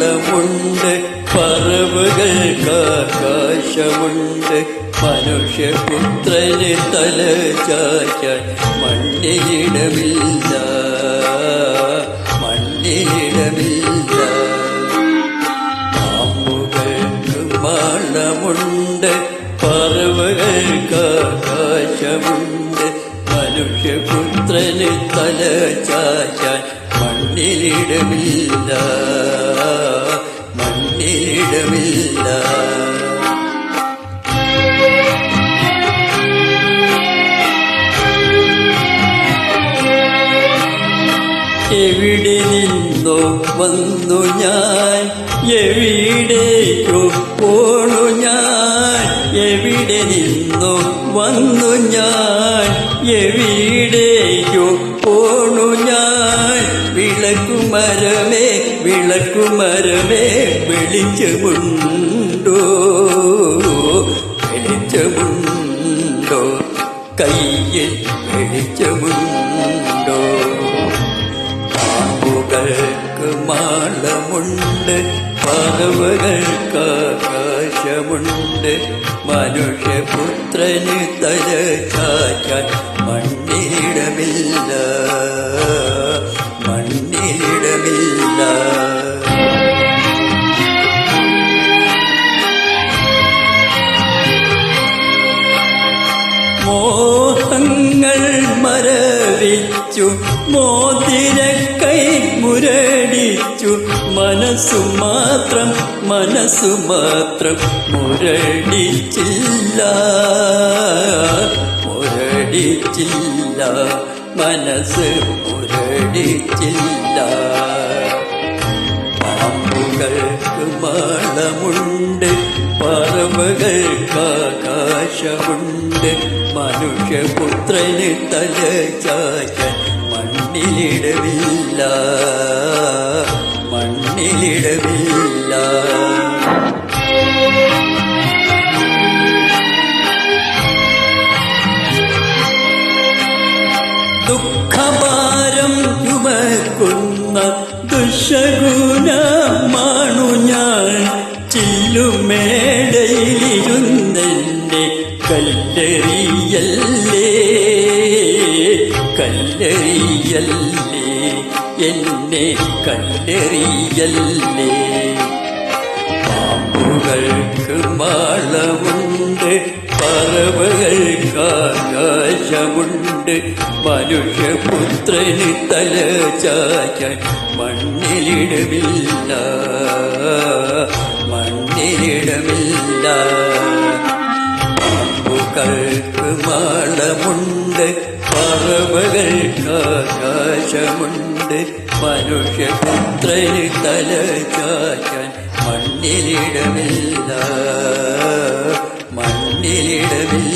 പാമ്പുകൾക്ക് പറവുകൾ കാശമുണ്ട് മനുഷ്യപുത്രന് തല ചാച്ചാൻ മണ്ണിലിടമില്ല. മണ്ണിലിടമില്ല. പാമ്പുകൾക്ക് മണമുണ്ട് പറവകൾക്ക് ആകാശമുണ്ട്. മനുഷ്യപുത്രന് തല ചാച്ചാൻ മണ്ണിലിടമില്ല. മണ്ണിലിടമില്ല. എവിടെ നിന്നോ വന്നു ഞാൻ? എവിടേക്കോ പോണു ഞാൻ? എവിടെ നിന്നോ വന്നു ഞാൻ? എവിടേക്കോ വിളക്കുമരമേ വെളിച്ചമുണ്ടോ? വെളിച്ചമുണ്ടോ? കയ്യിൽ വെളിച്ചമുണ്ടോ? പാമ്പുകൾക്ക് മാളമുണ്ട് പറവകൾക്ക് ആകാശമുണ്ട്. മനുഷ്യപുത്രന് തല കാറ്റാൻ മണ്ണിലിടമില്ല മരവിച്ചു മോതിരക്കൈ മുരടിച്ചു. മനസ്സു മാത്രം മനസ്സു മാത്രം മുരടിച്ചില്ല. മുരടിച്ചില്ല. മനസ്സ് മുരടിച്ചില്ല. പാമ്പുകൾക്ക് മാളമുണ്ട് പറവകൾക്ക് ആകാശമുണ്ട്. മനുഷ്യപുത്രന് തല ചായ്ക്കാൻ മണ്ണിലിടവില്ല. മണ്ണിലിടവില്ല. ദുഃഖഭാരം ചുമക്കുന്ന ദുഷഗുണമാണു ഞാൻ. ചില്ലുമേടയിലിരുന്നെ കല്ലെറിയല്ലേ കല്ലെറിയല്ലേ എന്നെ കല്ലെറിയല്ലേ പാമ്പുകൾക്ക് മാളമുണ്ട് പറവകൾക്ക് ആകാശമുണ്ട് മനുഷ്യപുത്രന് തല ചാച്ച മണ്ണിലിടമില്ല. മണ്ണിലിടമില്ല. പാമ്പുകൾക്ക് മാളമുണ്ട് മനുഷ്യകുലമുണ്ട് മനുഷ്യ മനുഷ്യപുത്രന് തല ചാച്ചാൻ മണ്ണിലിടമില്ല. മണ്ണിലിടമില്ല.